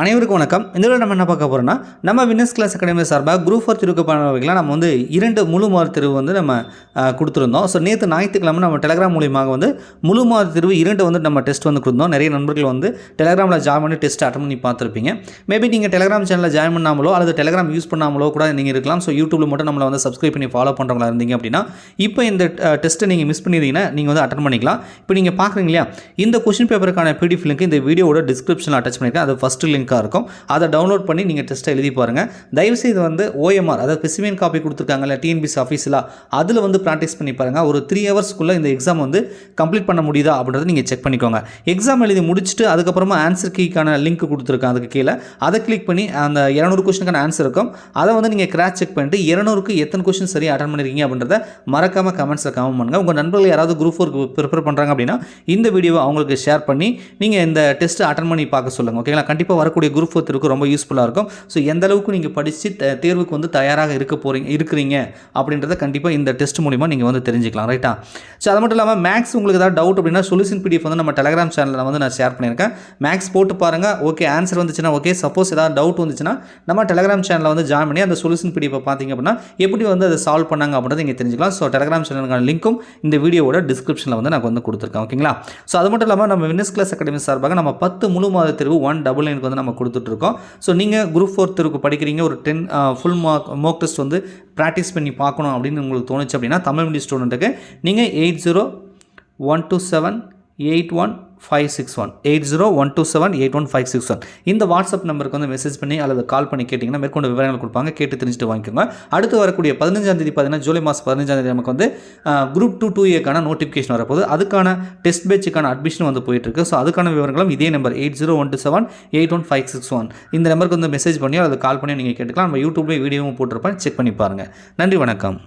அனைவருக்கும் வணக்கம். இந்த வீடியோ நம்ம என்ன பார்க்க போகிறோம்னா நம்ம வின்னஸ் கிளாஸ் அகாடமி சார்பாக குரூப் ஃபோர் திருவுக்கு நம்ம வந்து இரண்டு முழு மாத திருவு வந்து நம்ம கொடுத்துருந்தோம். ஸோ நேற்று ஞாயிற்றுக்கிழமை நம்ம டெலகிராம் மூலியமாக வந்து முழு மாத திருவு இரண்டு வந்து நம்ம டெஸ்ட் வந்து கொடுத்தோம். நிறைய நண்பர்கள் வந்து டெலகிராமில் ஜாயின் பண்ணி டெஸ்ட் அட்டன் பண்ணி பார்த்துருப்பீங்க. மேபி நீங்கள் டெலகிராம் சேனலில் ஜாயின் பண்ணாமலோ அல்லது டெலகிராம் யூஸ் பண்ணாமலோ கூட நீங்கள் இருக்கலாம். ஸோ யூடியூப்பில் மட்டும் நம்மளை வந்து சப்ஸ்கிரைப் பண்ணி ஃபாலோ பண்ணுறவங்களா இருந்தீங்க அப்படின்னா இப்போ இந்த டெஸ்ட்டை நீங்கள் மிஸ் பண்ணியிருந்தீங்கன்னா நீங்கள் வந்து அட்டன் பண்ணிக்கலாம். இப்போ நீங்கள் பார்க்குறீங்க இல்லையா இந்த கொஷின் பேப்பருக்கான பிடிஎஃப் லிங்க் இந்த வீடியோட டிஸ்கிரிப்ஷனில் அட்டாச் பண்ணியிருக்கேன். அது ஃபஸ்ட்டு லிங்காக இருக்கும். அதை டவுன்லோட் பண்ணி நீங்கள் டெஸ்ட்டை எழுதி பாருங்கள் தயவுசெய்து வந்து ஓஎம்ஆர் அதாவது ஸ்பெசிஃபின் காப்பி கொடுத்துருக்காங்கல்ல டிஎன்பிசி ஆஃபீஸில் அதில் வந்து ப்ராக்டிஸ் பண்ணி பாருங்கள் ஒரு த்ரீ ஹவர்ஸ்க்குள்ளே இந்த எக்ஸாம் வந்து கம்ப்ளீட் பண்ண முடியுதா அப்படின்றத நீங்கள் செக் பண்ணிக்கோங்க. எக்ஸாம் எழுதி முடிச்சுட்டு அதுக்கப்புறமா ஆன்சர் கீக்கான லிங்க் கொடுத்துருக்கேன் அதுக்கு கீழே. அதை கிளிக் பண்ணி அந்த இரநூறு கொஸ்டினுக்கான ஆன்சர் இருக்கும். அதை வந்து நீங்கள் கிராச் செக் பண்ணிட்டு இரநூறுக்கு எத்தனை கொஸ்டின் சரியாக அட்டன் பண்ணிருக்கீங்க அப்படின்றத மறக்காமல் கமெண்ட்ஸில் கமெண்ட் பண்ணுங்கள் உங்கள் நண்பர்கள் யாராவது குரூப் ஃபோருக்கு ப்ரிப்பேர் பண்ணுறாங்க அப்படின்னா இந்த வீடியோவை அவங்களுக்கு ஷேர் பண்ணி நீங்கள் இந்த டெஸ்ட்டு அட்டன் பண்ணி பார்க்க சொல்லுங்கள் ஓகேங்களா கண்டிப்பாக வரக்கூடிய குரூப் ஃபோர் ரொம்ப யூஸ்ஃபுல்லாக இருக்கும். ஸோ எந்த அளவுக்கு நீங்கள் படித்து தேர்வுக்கு வந்து தயாராக இருக்க போகிறீங்க இருக்கிறீங்க அப்படின்றத கண்டிப்பாக இந்த டெஸ்ட் மூலிமா நீங்கள் வந்து தெரிஞ்சுக்கலாம் ரைட்டா ஸோ அது மட்டும் இல்லாமல் மேக்ஸ் உங்களுக்கு ஏதாவது டவுட் அப்படின்னா சொல்யூஷன் பிடிஎஃப் வந்து நம்ம டெலகிராம் சேனலில் வந்து நான் ஷேர் பண்ணியிருக்கேன். மேக்ஸ் போட்டு பாருங்கள் ஓகே ஆன்சர் வந்துச்சுன்னா ஓகே சப்போஸ் ஏதாவது டவுட் வந்துச்சுன்னா நம்ம டெலகிராம் சேனலில் வந்து ஜாயின் பண்ணி அந்த சொல்யூஷன் பிடிஎஃப் பார்த்தீங்க அப்படின்னா எப்படி வந்து அதை சால்வ் பண்ணாங்க அப்படின்றத நீங்கள் தெரிஞ்சுக்கலாம். ஸோ டெலகிராம் சேனலுக்கான லிங்க்கும் இந்த வீடியோவோட டிஸ்கிரிப்ஷனில் வந்து நான் வந்து கொடுத்துருக்கேன் ஓகேங்களா ஸோ அது மட்டும் இல்லாமல் நம்ம வினஸ் கிளாஸ் அகாடமி சார்பாக நம்ம பத்து முழு மாத தேர்வு ஒன் டபுள் நைனுக்கு வந்து நம்ம கொடுத்துட்ருக்கோம். ஸோ நீங்கள் குரூப் ஃபோர் தேர்வுக்கு படிக்கிறீங்க ஒரு ten full mark mock test வந்து ப்ராக்டிஸ் பண்ணி பார்க்கணும் அப்படின்னு உங்களுக்கு தோணுச்சு அப்படின்னா தமிழ் மீடியம் ஸ்டூடெண்ட்டுக்கு நீங்கள் eight zero one two seven eight one five six one eight zero one two seven eight one five six one இந்த வாட்ஸ்அப் நம்பருக்கு வந்து மெசேஜ் பண்ணி அல்லது கால் பண்ணி கேட்டிங்கன்னா மேற்கொண்டு விவரங்கள் கொடுப்பாங்க. கேட்டு தெரிஞ்சுட்டு வாங்கிக்கோங்க. அடுத்து வரக்கூடிய பதினஞ்சாம் தேதி பார்த்தீங்கன்னா ஜூலை மாதம் பதினஞ்சாம் தேதி நமக்கு வந்து குரூப் டூ டூ ஏக்கான நோட்டிஃபிகேஷன் வரப்போகுது. அதுக்கான டெஸ்ட் பேச்சுக்கான அட்மிஷன் வந்து போயிட்டுருக்கு. ஸோ அதுக்கான விவரங்களும் இதே number eight zero one two seven eight one five six one இந்த நம்பருக்கு வந்து மெசேஜ் பண்ணி அல்லது கால் பண்ணி நீங்கள் கேட்டுக்கலாம். நம்ம யூடியூப்லேயே வீடியோவும் போட்டிருப்பேன். செக் பண்ணி பாருங்கள் நன்றி வணக்கம்.